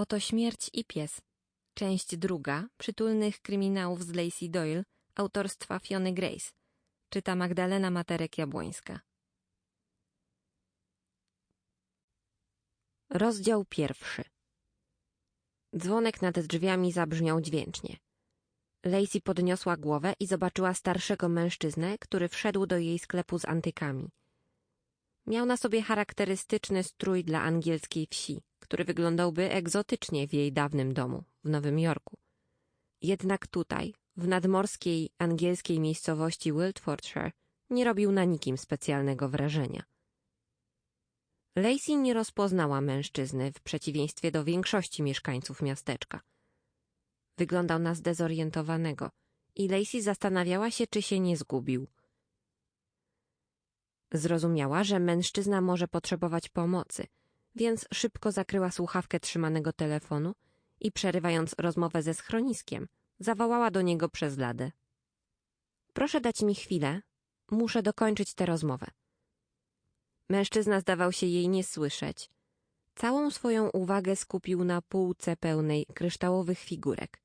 Oto śmierć i pies. Część druga przytulnych kryminałów z Lacey Doyle autorstwa Fiony Grace. Czyta Magdalena Materek-Jabłońska. Rozdział pierwszy. Dzwonek nad drzwiami zabrzmiał dźwięcznie. Lacey podniosła głowę i zobaczyła starszego mężczyznę, który wszedł do jej sklepu z antykami. Miał na sobie charakterystyczny strój dla angielskiej wsi, który wyglądałby egzotycznie w jej dawnym domu w Nowym Jorku. Jednak tutaj, w nadmorskiej angielskiej miejscowości Wiltfordshire, nie robił na nikim specjalnego wrażenia. Lacey nie rozpoznała mężczyzny w przeciwieństwie do większości mieszkańców miasteczka. Wyglądał na zdezorientowanego i Lacey zastanawiała się, czy się nie zgubił. Zrozumiała, że mężczyzna może potrzebować pomocy, więc szybko zakryła słuchawkę trzymanego telefonu i przerywając rozmowę ze schroniskiem, zawołała do niego przez ladę. Proszę dać mi chwilę, muszę dokończyć tę rozmowę. Mężczyzna zdawał się jej nie słyszeć. Całą swoją uwagę skupił na półce pełnej kryształowych figurek.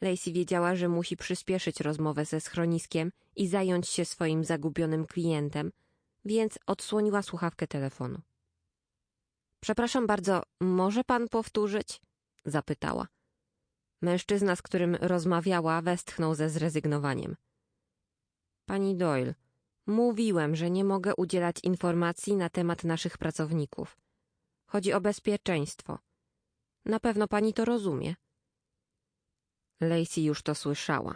Lacey wiedziała, że musi przyspieszyć rozmowę ze schroniskiem i zająć się swoim zagubionym klientem, więc odsłoniła słuchawkę telefonu. Przepraszam bardzo, może pan powtórzyć? zapytała. Mężczyzna, z którym rozmawiała, westchnął ze zrezygnowaniem. Pani Doyle, mówiłem, że nie mogę udzielać informacji na temat naszych pracowników. Chodzi o bezpieczeństwo. Na pewno pani to rozumie. Lacey już to słyszała.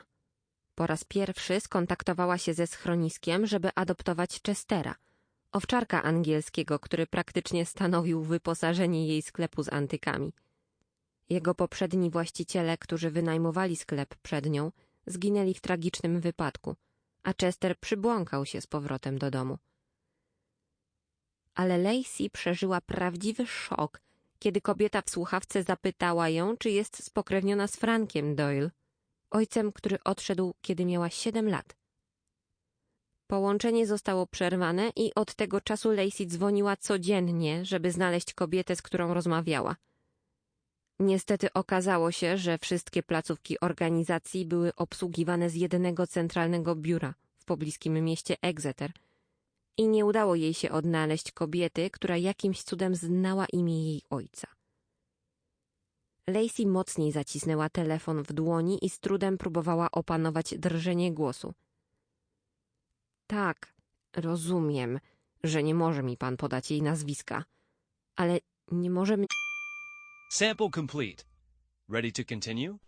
Po raz pierwszy skontaktowała się ze schroniskiem, żeby adoptować Chestera, owczarka angielskiego, który praktycznie stanowił wyposażenie jej sklepu z antykami. Jego poprzedni właściciele, którzy wynajmowali sklep przed nią, zginęli w tragicznym wypadku, a Chester przybłąkał się z powrotem do domu. Ale Lacey przeżyła prawdziwy szok, kiedy kobieta w słuchawce zapytała ją, czy jest spokrewniona z Frankiem Doyle, ojcem, który odszedł, kiedy miała siedem lat. Połączenie zostało przerwane i od tego czasu Lacey dzwoniła codziennie, żeby znaleźć kobietę, z którą rozmawiała. Niestety okazało się, że wszystkie placówki organizacji były obsługiwane z jednego centralnego biura w pobliskim mieście Exeter i nie udało jej się odnaleźć kobiety, która jakimś cudem znała imię jej ojca. Lacey mocniej zacisnęła telefon w dłoni i z trudem próbowała opanować drżenie głosu. Tak, rozumiem, że nie może mi pan podać jej nazwiska, ale nie może mi... Sample complete. Ready to continue?